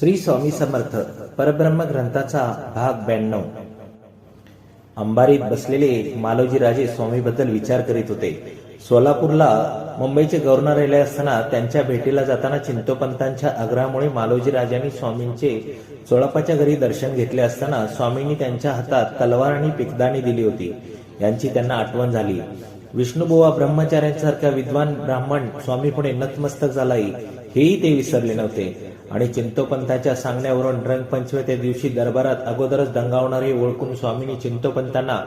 श्री स्वामी समर्थ परब्रह्म ग्रंथाचा भाग ब्याण्णव. अंबारीत बसलेले मालोजी राजे स्वामीबद्दल विचार करीत होते. सोलापूरला मुंबईचे गव्हर्नर राहिले असताना त्यांच्या भेटीला जाताना चिंतोपंतांच्या आग्रहामुळे मालोजी राजांनी स्वामींचे चोळापाच्या घरी दर्शन घेतले असताना स्वामींनी त्यांच्या हातात तलवार आणि पिकदाणी दिली होती. यांची त्यांना आठवण झाली. विष्णुबुवा ब्रह्मचार्यांसारख्या विद्वान ब्राह्मण स्वामी पुढे नतमस्तक झालाही हेही ते विसरले नव्हते. आणि चिंतोपंताच्या सांगण्यावरून रंगपंचमीच्या दिवशी दरबारात अगोदरच दंगावणारे ओळखून स्वामींनी चिंतोपंतांना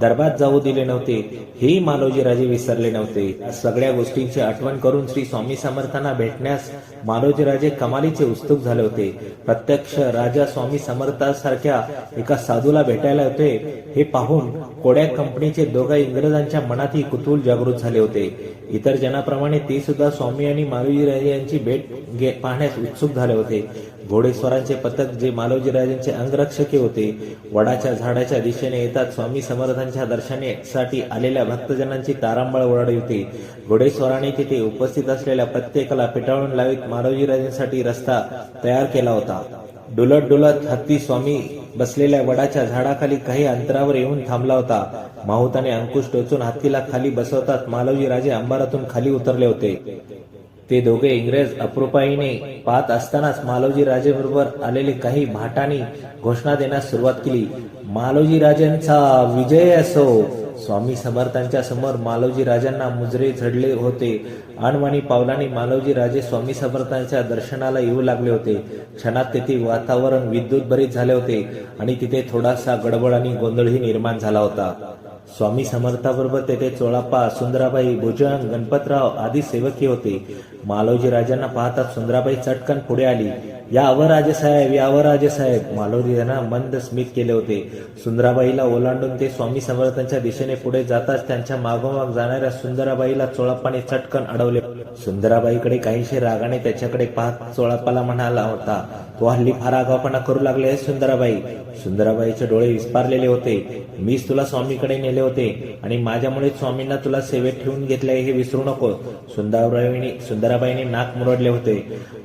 दरबार जाऊ दिले नव्हते. हेही मालोजी राजे विसरले नव्हते. या सगळ्या गोष्टींची आठवण करून श्री स्वामी समर्थांना भेटण्यास मालोजी राजे कमालीचे उत्सुक झाले होते. प्रत्यक्ष राजा स्वामी समर्थासारख्या एका साधूला भेटायला होते. हे पाहून कोड्या कंपनीचे दोघा इंग्रजांच्या मनातही कुतूहल जागृत झाले होते. इतर जनाप्रमाणे ते सुद्धा स्वामी आणि मालोजी राजे यांची भेट घे- पाहण्यास उत्सुक झाले होते. घोडेस्वरांचे पथक जे मालोजी राजांचे अंगरक्षके होते. वडाच्या झाडाच्या दिशेने येतात स्वामी समर्थांच्या दर्शनासाठी आलेल्या भक्तजनांची तारांबळ ओरडली होती. घोडेस्वराने तिथे उपस्थित असलेल्या प्रत्येकाला पिटाळून लावित मानवजीराजांसाठी रस्ता तयार केला होता. डुलत डुलत हत्ती स्वामी बसलेल्या वडाच्या झाडाखाली काही अंतरावर येऊन थांबला होता. माहुताने अंकुश टोचून हत्तीला खाली बसवतात मालवजी राजे अंबारातून खाली उतरले होते. ते दोघे इंग्रज अप्रुपाईने पाहत असतानाच मालोजी राजेबरोबर आलेले काही भाटांनी घोषणा देण्यास सुरुवात केली. मालोजी राजांचा विजय असो. स्वामी समर्थांच्या समोर मालोजी राजांना मुजरे झडले होते. अणवाणी पावलांनी मालोजी राजे स्वामी समर्थांच्या दर्शनाला येऊ लागले होते. क्षणात तेथे वातावरण विद्युत भरीत झाले होते आणि तिथे थोडासा गडबड आणि गोंधळही निर्माण झाला होता. स्वामी समर्थाबरोबर तेथे चोळाप्पा सुंदराबाई भुजंग गणपतराव आदी सेवकी होते. मालोजी राजांना पाहताच सुंदराबाई चटकन पुढे आली. यावर राजेसाहेब यावर राजेसाहेब मालोजी यांना मंद स्मित केले होते. सुंदराबाईला ओलांडून ते स्वामी समर्थांच्या दिशेने पुढे जाताच त्यांच्या मागोमाग जाणाऱ्या सुंदराबाईला चोळाप्पाने चटकन अडवले. सुंदराबाईकडे काहीशे रागाने त्याच्याकडे पाहत चोळाप्पाला म्हणाला होता तो हल्ली फार आगावपणा करू लागले आहे सुंदराबाई. सुंदराबाईचे डोळे विस्पारलेले होते. मीच तुला स्वामीकडे नेले होते आणि माझ्यामुळे स्वामींना तुला सेवेत ठेवून घेतले हे विसरू नको. सुंदराबाईने सुंदराबाईने नाक मुरडले होते.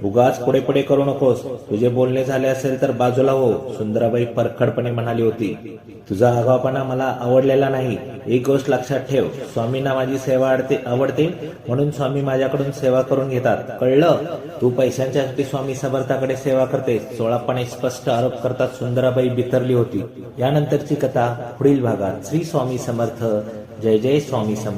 उगाच पुढे पुढे करू नकोस. तुझे बोलणे झाले असेल तर बाजूला हो सुंदराबाई परखडपणे म्हणाली होती. तुझा आगावपणा मला आवडलेला नाही. एक गोष्ट लक्षात ठेव स्वामींना माझी सेवा आवडते आवडते म्हणून स्वामी माझ्याकडून सेवा करून घेतात. कळलं? तू पैशांच्यासाठी स्वामी समर्थाकडे सेवा करते सोळापणे स्पष्ट आरोप करतात सुंदराबाई बिथरली होती. यानंतरची कथा पुढील भागात. श्री स्वामी समर्थ. जय जय स्वामी समर्थ.